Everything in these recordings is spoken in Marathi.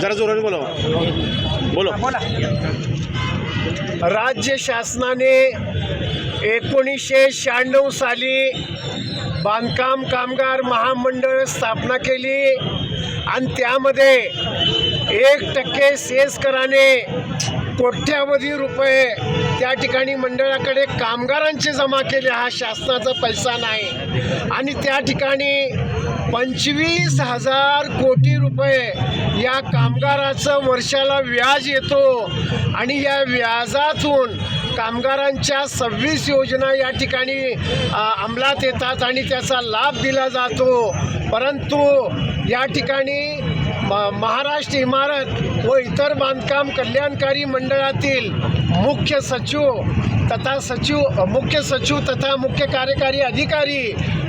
जरा जोराने बोला बोलो. राज्य शासनाने एकोणीसशे शहाण्णव साली बांधकाम कामगार महामंडळ स्थापना केली आणि त्यामध्ये एक टक्के सेस कराने कोट्यावधी रुपये त्या ठिकाणी मंडळाकडे कामगारांचे जमा केले हा शासनाचा पैसा नाही. आणि त्या ठिकाणी पंचवीस हजार कोटी रुपये या कामगाराचं वर्षाला व्याज येतो. आणि या व्याजातून कामगारांच्या सव्वीस योजना या ठिकाणी अंमलात येतात आणि त्याचा लाभ दिला जातो. परंतु या ठिकाणी महाराष्ट्र इमारत व इतर बांधकाम कल्याणकारी मंडळातील मुख्य सचिव तथा सचिव मुख्य सचिव तथा मुख्य कार्यकारी अधिकारी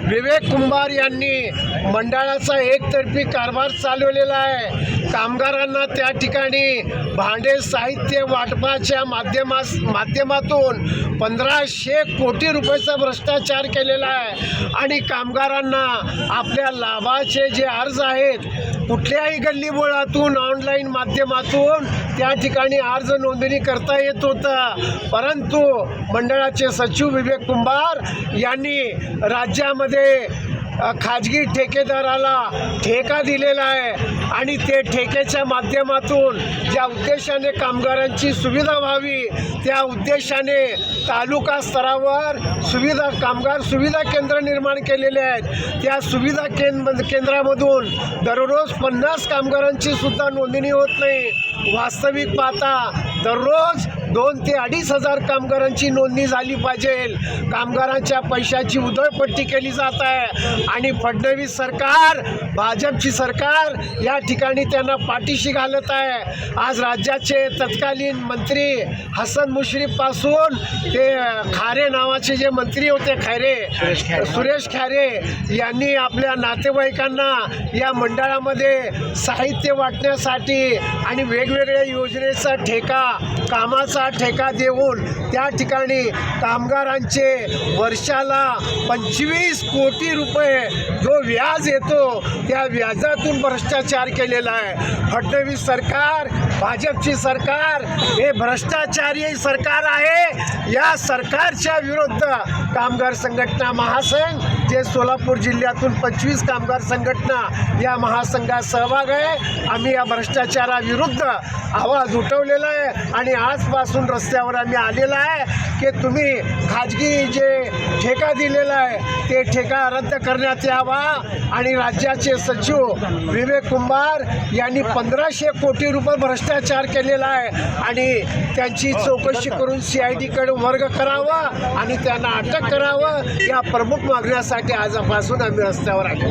विवेक कुंभार यांनी मंडळाचा एकतर्फी कारभार चालवलेला आहे. कामगारांना त्या ठिकाणी भांडे साहित्य वाटपाच्या माध्यमास माध्यमातून पंधराशे कोटी रुपयाचा भ्रष्टाचार केलेला आहे. आणि कामगारांना आपल्या लाभाचे जे अर्ज आहेत कुठल्याही गल्लीबोळातून ऑनलाईन माध्यमातून त्या ठिकाणी अर्ज नोंदणी करता येत होतं. परंतु मंडळाचे सचिव विवेक कुंभार यांनी राज्यामध्ये खाजगी ठेकेदाराला ठेका दिलेला आहे आणि ते ठेकेच्या माध्यमातून ज्या उद्देशाने कामगारांची सुविधा व्हावी त्या उद्देशाने तालुका स्तरावर सुविधा कामगार सुविधा केंद्र निर्माण केलेले आहेत. त्या सुविधा केंद्र केंद्रामधून दररोज पन्नास कामगारांची सुद्धा नोंदणी होत नाही. वास्तविक पाहता दररोज दोन ते अडीच हजार कामगारांची नोंदणी झाली पाहिजे. कामगारांच्या पैशाची उधळपट्टी केली जात आहे. आणि फडणवीस सरकार भाजपची सरकार या ठिकाणी त्यांना पाठीशी घालत आहे. आज राज्याचे तत्कालीन मंत्री हसन मुश्रीफपासून ते खारे नावाचे जे मंत्री होते खैरे सुरेश खैरे. यांनी आपल्या नातेवाईकांना या मंडळामध्ये साहित्य वाटण्यासाठी आणि वेगवेगळ्या योजनेचा ठेका कामाचा ठेका देऊन त्या ठिकाणी कामगारांचे वर्षाला पंचवीस कोटी रुपये जो व्याज येतो त्या व्याजातून भ्रष्टाचार केलेला आहे. फडणवीस सरकार भाजपची सरकार हे भ्रष्टाचारी सरकार आहे. या सरकारच्या विरुद्ध कामगार संघटना महासंघ जे सोलापूर जिल्ह्यातून पंचवीस कामगार संघटना या महासंघात सहभाग आहे. आम्ही या भ्रष्टाचाराविरुद्ध आवाज उठवलेला आहे आणि आजपासून रस्त्यावर आम्ही आलेला आहे की तुम्ही खाजगी जे ठेका दिलेला आहे ते ठेका रद्द करण्यात यावा आणि राज्याचे सचिव विवेक कुंभार यांनी पंधराशे कोटी रुपये भ्रष्टाचार केलेला आहे आणि त्यांची चौकशी करून सी आय डीकडे वर्ग करावा आणि त्यांना अटक करावं या प्रमुख मागण्यासाठी आजपासून आम्ही रस्त्यावर आलो.